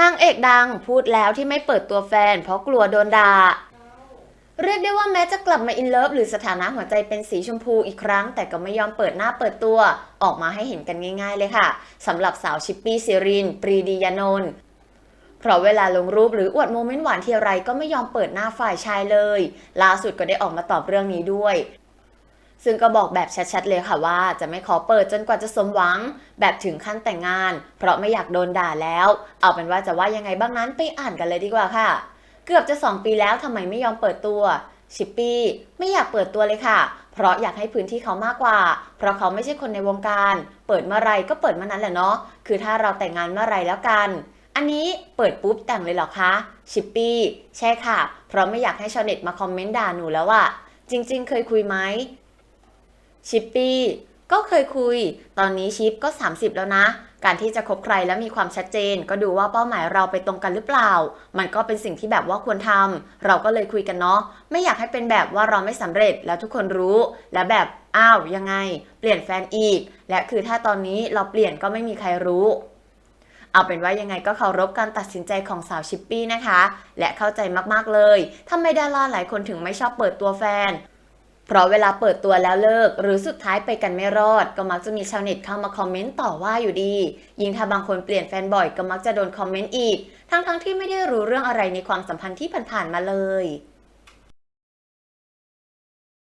นางเอกดังพูดแล้วที่ไม่เปิดตัวแฟน เพราะกลัวโดนด่า เรียกได้ว่าแม้จะกลับมาอินเลิฟหรือสถานะหัวใจเป็นสีชมพูอีกครั้ง แต่ก็ไม่ยอมเปิดหน้าเปิดตัวออกมาให้เห็นกันง่ายๆเลยค่ะสำหรับสาวชิปปี้ซิริน ปรีดียานนท์เพราะเวลาลงรูปหรืออวดโมเมนต์หวานทีไรก็ไม่ยอมเปิดหน้าฝ่ายชายเลยล่าสุดก็ได้ออกมาตอบเรื่องนี้ด้วย ซึ่งก็บอกแบบชัดๆเลยค่ะว่าจะไม่ขอเปิดจนกว่าจะสมหวัง แบบถึงขั้นแต่งงาน เพราะไม่อยากโดนด่าแล้ว เอาเป็นว่าจะว่ายังไงบ้างนั้นไปอ่านกันเลยดีกว่าค่ะ เกือบจะ 2 ปีแล้วทำไมไม่ยอมเปิดตัว ชิปปี้ไม่อยากเปิดตัวเลยค่ะ เพราะอยากให้พื้นที่เขามากกว่า เพราะเขาไม่ใช่คนในวงการ เปิดเมื่อไหรก็เปิดเมื่อนั้นแหละเนาะคือถ้าเราแต่งงานเมื่อไหรแล้วกันอันนี้เปิดปุ๊บแต่งเลยเหรอคะ ชิปปี้ ใช่ค่ะ เพราะไม่อยากให้ชาวเน็ตมาคอมเมนต์ด่าหนูแล้วอะจริง ๆ เคยคุยไหม ชิปปี้ก็เคยคุย ตอนนี้ชิปก็ 30 แล้วนะ การที่จะคบใครแล้วมีความชัดเจน ก็ดูว่าเป้าหมายเราไปตรงกันหรือเปล่า มันก็เป็นสิ่งที่แบบว่าควรทำเราก็เลยคุยกันเนาะ ไม่อยากให้เป็นแบบว่าเราไม่สำเร็จแล้วทุกคนรู้ และแบบอ้าวยังไง เปลี่ยนแฟนอีก และคือถ้าตอนนี้เราเปลี่ยนก็ไม่มีใครรู้เอาเป็นว่ายังไงก็เคารพการตัดสินใจของสาวชิปปี้นะคะ และเข้าใจมากๆเลยทำไมดาราหลายคนถึงไม่ชอบเปิดตัวแฟน เพราะเวลาเปิดตัวแล้วเลิก หรือสุดท้ายไปกันไม่รอด ก็มักจะมีชาวเน็ตเข้ามาคอมเมนต์ต่อว่าอยู่ดี ยิ่งถ้าบางคนเปลี่ยนแฟนบ่อยก็มักจะโดนคอมเมนต์อีก ทั้งๆที่ไม่ได้รู้เรื่องอะไรในความสัมพันธ์ที่ผ่านๆมาเลย